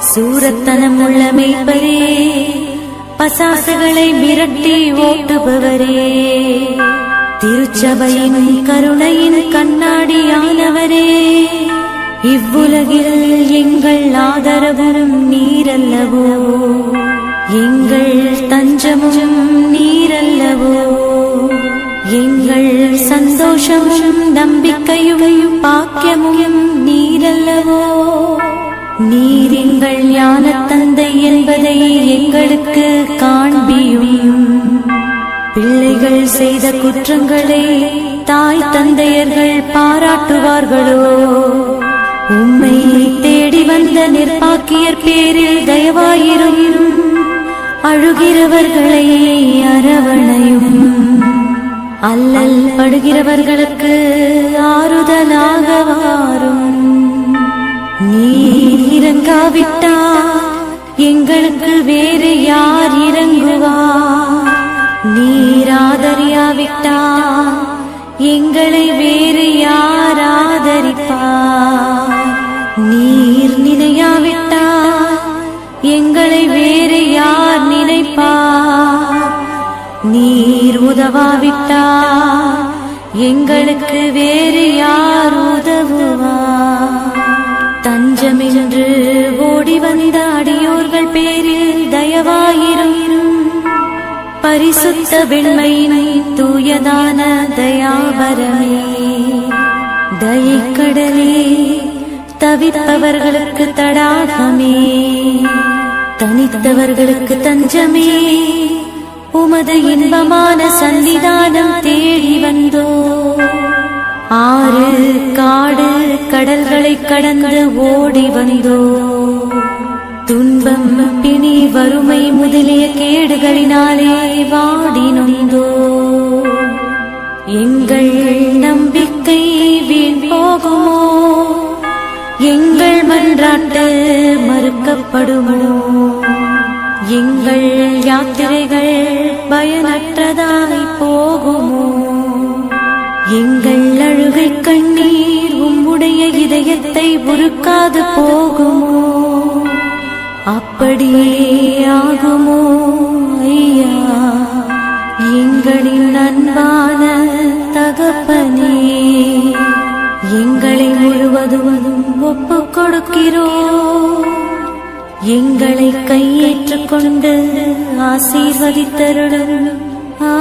சூரத்தனம் உள்ள மெய்ப்பரே பசாசுகளை மிரட்டி ஓட்டுபவரே. திருச்சபையின் கருணையின் கண்ணாடியானவரே இவ்வுலகில் எங்கள் ஆதரவரும் நீரல்லவோ? எங்கள் தஞ்சமும் நீரல்லவோ? எங்கள் சந்தோஷமும் நம்பிக்கையும் பாக்கியமும் தந்தை என்பதை எங்களுக்கு காண்பியும். பிள்ளைகள் செய்த குற்றங்களை தாய் தந்தையர்கள் பாராட்டுவார்களோ? உண்மை தேடி வந்த நிர்பாக்கியர் பேரில் தயவாயிரும். அழுகிறவர்களை அரவணையும். அல்லல் படுகிறவர்களுக்கு ஆறுதலாக வாரும். நீ இறங்காவிட்டால் எங்களுக்கு வேறு யார் இறங்குவார்? நீர் ஆதரியாவிட்டால் எங்களை வேறு யார் ஆதரிப்பார்? நீர் நினையாவிட்டால் எங்களை வேறு யார் நினைப்பார்? நீர் உதவாவிட்டால் எங்களுக்கு வேறு யார் உதவுவார்? தஞ்சமென்று ஓடி வந்த அடியோர்கள் பேரில் தயவாயிரும். பரிசுத்த வெண்மையினை தூயதான தயாபரமே தயக்கடலே தவிப்பவர்களுக்கு தடாகமே. தனித்தவர்களுக்கு தஞ்சமே. உமது இன்பமான கடல்களை கடந்து ஓடி வந்தோ. துன்பம் பிணி வறுமை முதலிய கேடுகளினாலே வாடி நொந்தோ. எங்கள் நம்பிக்கை வீண் போகுமோ? எங்கள் மன்றாட்டு மறுக்கப்படுமோ? எங்கள் யாத்திரைகள் பயனற்றதாய் போகுமோ? எங்கள் அழுகை கண்ணீர் உன்னுடைய இதயத்தை உருக்காது போகுமோ? அப்படியே ஆகுமோ ஐயா? எங்களின் அன்பான தகப்பனே எங்களை முழுவதும் ஒப்பு கொடுக்கிறோ எங்களை கையேற்றுக்கொண்டு ஆசீர்வதித்தருடன் ஆ